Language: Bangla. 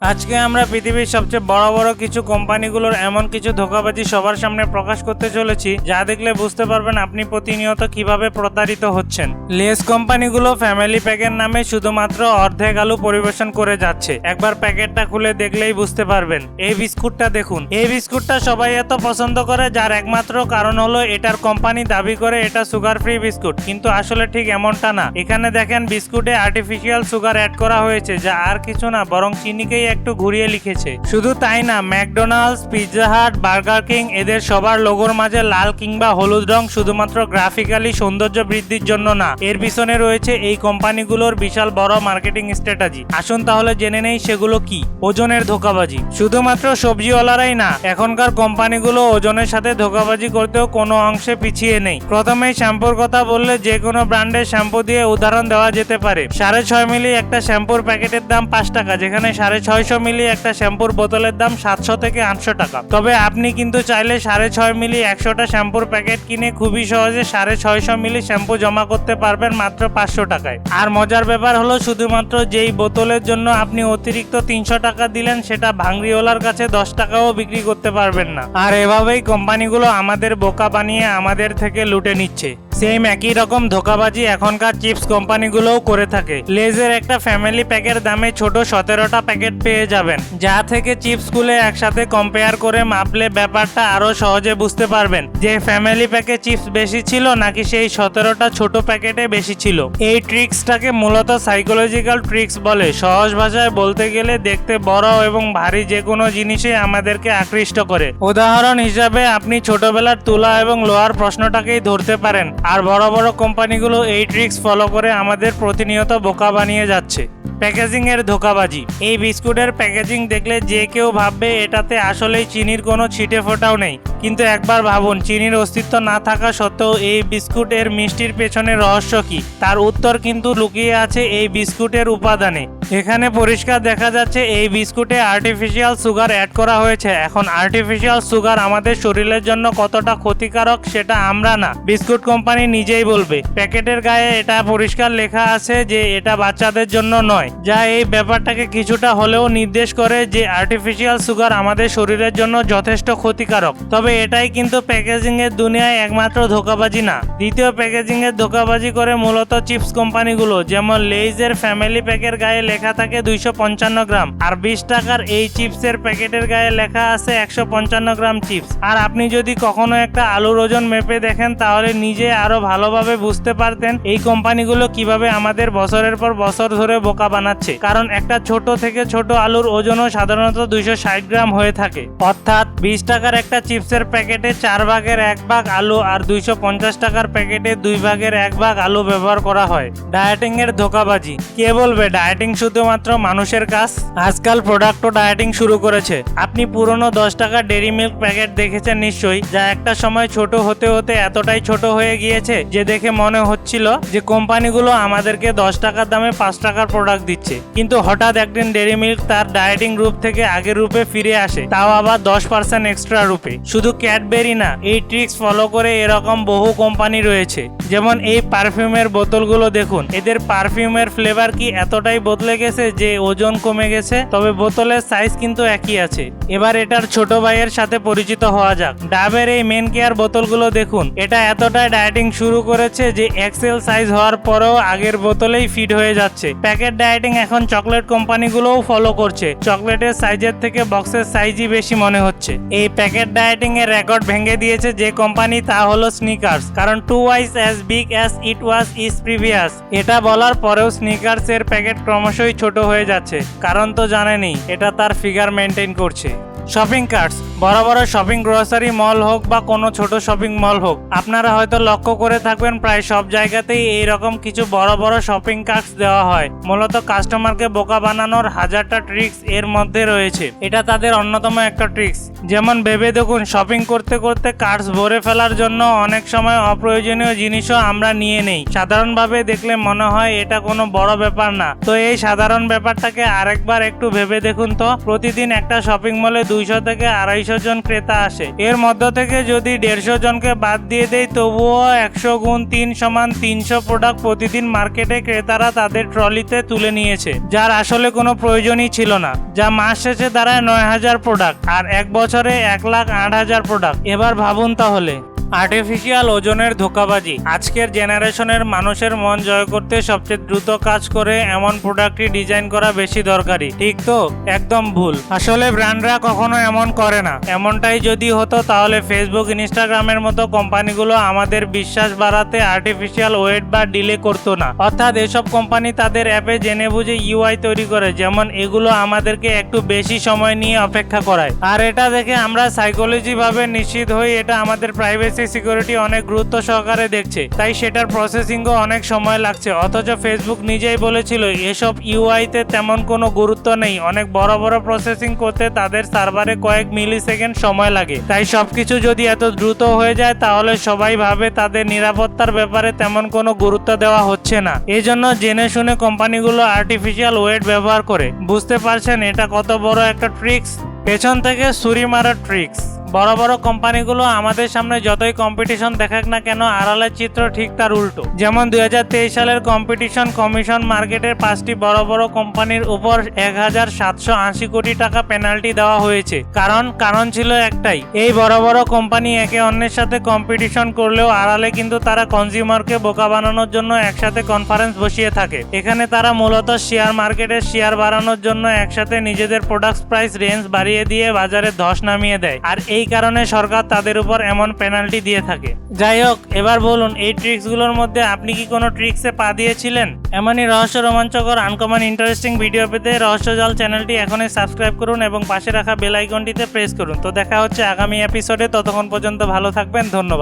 আজকে আমরা পৃথিবীর সবচেয়ে বড় বড় কিছু কোম্পানিগুলোর এমন কিছু ধোকাবাজি সবার সামনে প্রকাশ করতে চলেছি, যা দেখলে বুঝতে পারবেন আপনি প্রতিনিয়ত কীভাবে প্রতারিত হচ্ছেন। লেস কোম্পানিগুলো ফ্যামিলি প্যাকের নামে শুধুমাত্র অর্ধেক আলু পরিবেশন করে যাচ্ছে। একবার প্যাকেটটা খুলে দেখলেই বুঝতে পারবেন। এই বিস্কুটটা দেখুন। এই বিস্কুটটা সবাই এত পছন্দ করে, যার একমাত্র কারণ হলো এটার কোম্পানি দাবি করে এটা সুগার ফ্রি বিস্কুট। কিন্তু আসলে ঠিক এমনটা না। এখানে দেখেন বিস্কুটে আর্টিফিশিয়াল সুগার অ্যাড করা হয়েছে, যা আর কিছু না, বরং চিনিকেই একটু ঘুরিয়ে লিখেছে। শুধু তাই না, McDonald's, Pizza Hut, Burger King, এদের সবার লোগোর মাঝে লাল কিংবা হলুদ রং শুধুমাত্র গ্রাফিক্যালি সৌন্দর্য বৃদ্ধির জন্য না। এর পিছনে রয়েছে এই কোম্পানিগুলোর বিশাল বড় মার্কেটিং স্ট্র্যাটেজি। আসুন তাহলে জেনে নেই সেগুলো কি। ওজনের ধোকাবাজি। শুধুমাত্র সবজিওয়ালারাই না, এখনকার কোম্পানিগুলো ওজনের সাথে ধোকাবাজি করতেও কোনো অংশে পিছিয়ে নেই। প্রথমেই শ্যাম্পুর কথা বললে যে কোনো ব্র্যান্ডের শ্যাম্পু দিয়ে উদাহরণ দেওয়া যেতে পারে। সাড়ে ছয় মিলি একটা শ্যাম্পুর প্যাকেটের দাম পাঁচ টাকা, যেখানে সাড়ে ছয়শো মিলি একটা শ্যাম্পুর বোতলের দাম সাতশো থেকে আটশো টাকা। তবে আপনি কিন্তু চাইলে সাড়ে ছয় মিলি একশোটা শ্যাম্পুর প্যাকেট কিনে খুবই সহজে সাড়ে ছয়শো মিলি শ্যাম্পু জমা করতে পারবেন মাত্র পাঁচশো টাকায়। আর মজার ব্যাপার হলো শুধুমাত্র যেই বোতলের জন্য আপনি অতিরিক্ত তিনশো টাকা দিলেন, সেটা ভাঙড়িওয়ালার কাছে দশ টাকাও বিক্রি করতে পারবেন না। আর এভাবেই কোম্পানিগুলো আমাদের বোকা বানিয়ে আমাদের থেকে লুটে নিচ্ছে। সেম একই রকম ধোকাবাজি এখনকার চিপস কোম্পানিগুলোও করে থাকে। লেজের একটা ফ্যামিলি প্যাকের দামে ছোট সতেরোটা প্যাকেট পেয়ে যাবেন। যা থেকে চিপসগুলো একসাথে কম্পেয়ার করে মাপলে ব্যাপারটা আরও সহজে বুঝতে পারবেন। যে ফ্যামিলি প্যাকে চিপস বেশি ছিল নাকি সেই সতেরোটা ছোট প্যাকেটে বেশি ছিল। এই ট্রিক্সটাকে মূলত সাইকোলজিক্যাল ট্রিক্স বলে। সহজ ভাষায় বলতে গেলে দেখতে বড় এবং ভারী যে কোনো জিনিসে আমাদেরকে আকৃষ্ট করে। উদাহরণ হিসাবে আপনি ছোটবেলার তুলা এবং লোহার প্রশ্নটাকেই ধরতে পারেন। আর বড় বড় কোম্পানিগুলো এই ট্রিক্স ফলো করে আমাদের প্রতিনিয়ত বোকা বানিয়ে যাচ্ছে। প্যাকেজিং এর ধোকাবাজি। এই বিস্কুটের প্যাকেজিং দেখলে যে কেউ ভাববে, এটাতে আসলেই চিনির কোনো ছিটে ফোটাও নেই। কিন্তু একবার ভাবুন, চিনির অস্তিত্ব না থাকা সত্ত্বেও এই বিস্কুটের মিষ্টির পেছনে রহস্য কি? তার উত্তর কিন্তু লুকিয়ে আছে এই বিস্কুটের উপাদানে। এখানে পরিষ্কার দেখা যাচ্ছে, এই বিস্কুটে আর্টিফিশিয়াল সুগার অ্যাড করা হয়েছে। এখন আর্টিফিশিয়াল সুগার আমাদের শরীরের জন্য কতটা ক্ষতিকারক সেটা আমরা না, বিস্কুট কোম্পানি নিজেই বলবে। প্যাকেটের গায়ে এটা পরিষ্কার লেখা আছে যে এটা বাচ্চাদের জন্য নয়। যা এই ব্যাপারটাকে কিছুটা হলেও নির্দেশ করে যে আর্টিফিশিয়াল সুগার আমাদের শরীরের জন্য যথেষ্ট ক্ষতিকারক। তবে এটাই কিন্তু প্যাকেজিং এর দুনিয়ায় একমাত্র ধোকাবাজি না। দ্বিতীয় প্যাকেজিং এর ধোকাবাজি করে মূলত চিপস কোম্পানিগুলো, যেমন লেইজের ফ্যামিলি প্যাকের গায়ে লেখা থাকে দুইশো পঞ্চান্ন গ্রাম। আর বিশ টাকার এই চিপসের প্যাকেটের গায়ে লেখা আছে একশো পঞ্চান্ন গ্রাম চিপস। আর আপনি যদি কখনো একটা আলুর ওজন মেপে দেখেন, তাহলে নিজে আরও ভালোভাবে বুঝতে পারতেন এই কোম্পানিগুলো কীভাবে আমাদের বছরের পর বছর ধরে বোকা বানাচ্ছে। কারণ একটা ছোট থেকে ছোট আলুর ওজনও সাধারণত দুইশো ষাট গ্রাম হয়ে থাকে। অর্থাৎ বিশ টাকার একটা চিপসের প্যাকেটে চার ভাগের এক ভাগ আলু আর দুইশো পঞ্চাশ টাকার প্যাকেটে দুই ভাগের এক ভাগ আলু ব্যবহার করা হয়। ডায়েটিং এর ধোকাবাজি। কে বলবে, ডায়েটিং শুধুমাত্র মানুষের কাজ? আজকাল প্রোডাক্টও ডায়েটিং শুরু করেছে। আপনি পুরনো দশ টাকা ডেরি মিল্ক প্যাকেট দেখেছেন নিশ্চয়ই, যা একটা সময় ছোট হতে হতে এতটাই ছোট হয়ে গিয়েছে যে দেখে মনে হচ্ছিল যে কোম্পানিগুলো আমাদেরকে দশ টাকার দামে পাঁচ টাকার প্রোডাক্ট দিচ্ছে। কিন্তু হঠাৎ একদিন ডেরি মিল্ক তার ডায়েটিং রূপ থেকে আগের রূপে ফিরে আসে, তাও আবার দশ পার্সেন্ট এক্সট্রা রূপে। শুধু ক্যাডবেরি না, এই ট্রিক্স ফলো করে এরকম বহু কোম্পানি রয়েছে। যেমন এই পারফিউমের বোতলগুলো দেখুন, এদের পারফিউমের ফ্লেভার কি এতটাই বদলে গেছে, যে ওজন কমে গেছে, তবে বোতলের সাইজ কিন্তু একই আছে। এবার এটার ছোট ভাইয়ের সাথে পরিচিত হওয়া যাক। ডাবের এই মেন কেয়ার বোতলগুলো দেখুন। এটা এতটাই ডায়েটিং শুরু করেছে যে এক্সেল সাইজ হওয়ার পরেও আগের বোতলেই ফিট হয়ে যাচ্ছে। প্যাকেট ডায়েটিং এখন চকলেট কোম্পানিগুলোও ফলো করছে। চকলেটের সাইজের থেকে বক্সের সাইজই বেশি মনে হচ্ছে। এই প্যাকেট ডায়েটিং এর রেকর্ড ভেঙে দিয়েছে যে কোম্পানি তা হলো স্নিকার্স কারণ twice as big as it was is previous এটা বলার পরেও স্নিকার্স এর প্যাকেট ক্রমশই ছোট হয়ে যাচ্ছে। কারণ তো জানেনি এটা তার ফিগার মেনটেন করছে। শপিং কার্টস বড় বড় শপিং গ্রোসারি মল হোক বা কোনো ছোট শপিং মল হোক, আপনারা হয়তো লক্ষ্য করে থাকবেন প্রায় সব জায়গাতেই এই রকম কিছু বড় বড় শপিং কার্টস দেওয়া হয়। মূলত কাস্টমারকে বোকা বানানোর হাজারটা ট্রিক্স এর মধ্যে রয়েছে। এটা তাদের অন্যতম একটা ট্রিক্স যেমন ভেবে দেখুন শপিং করতে করতে কার্টস ভরে ফেলার জন্য অনেক সময় অপ্রয়োজনীয় জিনিসও আমরা নিয়ে নেই। সাধারণভাবে দেখলে মনে হয় এটা কোনো বড় ব্যাপার না। তো এই সাধারণ ব্যাপারটাকে আরেকবার একটু ভেবে দেখুন তো। প্রতিদিন একটা শপিং মলে দুইশো থেকে আড়াইশো আড়াইশো জন ক্রেতা আসে। এর মধ্য থেকে যদি দেড়শো জনকে বাদ দিয়ে দেয় তবুও একশো গুণ তিন সমান তিনশো প্রোডাক্ট প্রতিদিন মার্কেটে ক্রেতারা তাদের ট্রলিতে তুলে নিয়েছে, যার আসলে কোনো প্রয়োজনই ছিল না, যা মাস শেষে দাঁড়ায় নয় হাজার প্রোডাক্ট আর এক বছরে এক লাখ আট হাজার প্রোডাক্ট এবার ভাবুন তাহলে। আর্টিফিশিয়াল ওজনের ধোকাবাজি। আজকের জেনারেশনের মানুষের মন জয় করতে সবচেয়ে দ্রুত কাজ করে এমন প্রোডাক্টটি ডিজাইন করা বেশি দরকারি। ঠিক তো? একদম ভুল। আসলে ব্র্যান্ডরা কখনো এমন করে না। এমনটাই যদি হতো তাহলে ফেসবুক ইনস্টাগ্রামের মতো কোম্পানিগুলো আমাদের বিশ্বাস বাড়াতে আর্টিফিশিয়াল ওয়েট বা ডিলে করতো না। অর্থাৎ এসব কোম্পানি তাদের অ্যাপে জেনে বুঝে ইউআই তৈরি করে, যেমন এগুলো আমাদেরকে একটু বেশি সময় নিয়ে অপেক্ষা করায়। আর এটা দেখে আমরা সাইকোলজি ভাবে নিশ্চিত হই, এটা আমাদের প্রাইভেসি সিকিউরিটি অনেক গুরুত্ব সহকারে দেখছে, তাই সেটার প্রসেসিংও অনেক সময় লাগছে। অথচ ফেসবুক নিজেই বলেছিল, এসব ইউআইতে তেমন কোনো গুরুত্ব নেই। অনেক বড় বড় প্রসেসিং করতে তাদের সার্ভারে কয়েক মিলি সেকেন্ড সময় লাগে। তাই সবকিছু যদি এত দ্রুত হয়ে যায়, তাহলে সবাই ভাবে তাদের নিরাপত্তার ব্যাপারে তেমন কোনো গুরুত্ব দেওয়া হচ্ছে না। এজন্য জেনে শুনে কোম্পানিগুলো আর্টিফিশিয়াল ওয়েট ব্যবহার করে। বুঝতে পারছেন, এটা কত বড় একটা ট্রিক্স পেছন থেকে ছুরি মারার ট্রিক্স বড় বড় কোম্পানিগুলো আমাদের সামনে যতই কম্পিটিশন দেখাক না কেন, আড়ালের চিত্র ঠিক তার উল্টো। যেমন দু হাজার তেইশ সালের কম্পিটিশন কমিশন মার্কেটের পাঁচটি বড় বড় কোম্পানির উপর এক হাজার সাতশো আশি কোটি টাকা পেনাল্টি দেওয়া হয়েছে। কারণ কারণ ছিল একটাই, এই বড় বড় কোম্পানি একে অন্যের সাথে কম্পিটিশন করলেও আড়ালে কিন্তু তারা কনজিউমারকে বোকা বানানোর জন্য একসাথে কনফারেন্স বসিয়ে থাকে। এখানে তারা মূলত শেয়ার মার্কেটের শেয়ার বাড়ানোর জন্য একসাথে নিজেদের প্রোডাক্ট প্রাইস রেঞ্জ বাড়িয়ে দিয়ে বাজারে ধস নামিয়ে দেয়। আর এই কারণে সরকার তাদের উপর এমন পেনাল্টি দিয়ে থাকে। যাই হোক, এবার বলুন, এই ট্রিক্সগুলোর মধ্যে আপনি কি কোনো ট্রিক্সে পা দিয়েছিলেন? এমনই রহস্য রোমাঞ্চকর আনকমন ইন্টারেস্টিং ভিডিও পেতে রহস্যজাল চ্যানেলটি এখনই সাবস্ক্রাইব করুন এবং পাশে রাখা বেল আইকনটিতে প্রেস করুন। তো দেখা হচ্ছে আগামী এপিসোডে ততক্ষণ পর্যন্ত ভালো থাকবেন, ধন্যবাদ।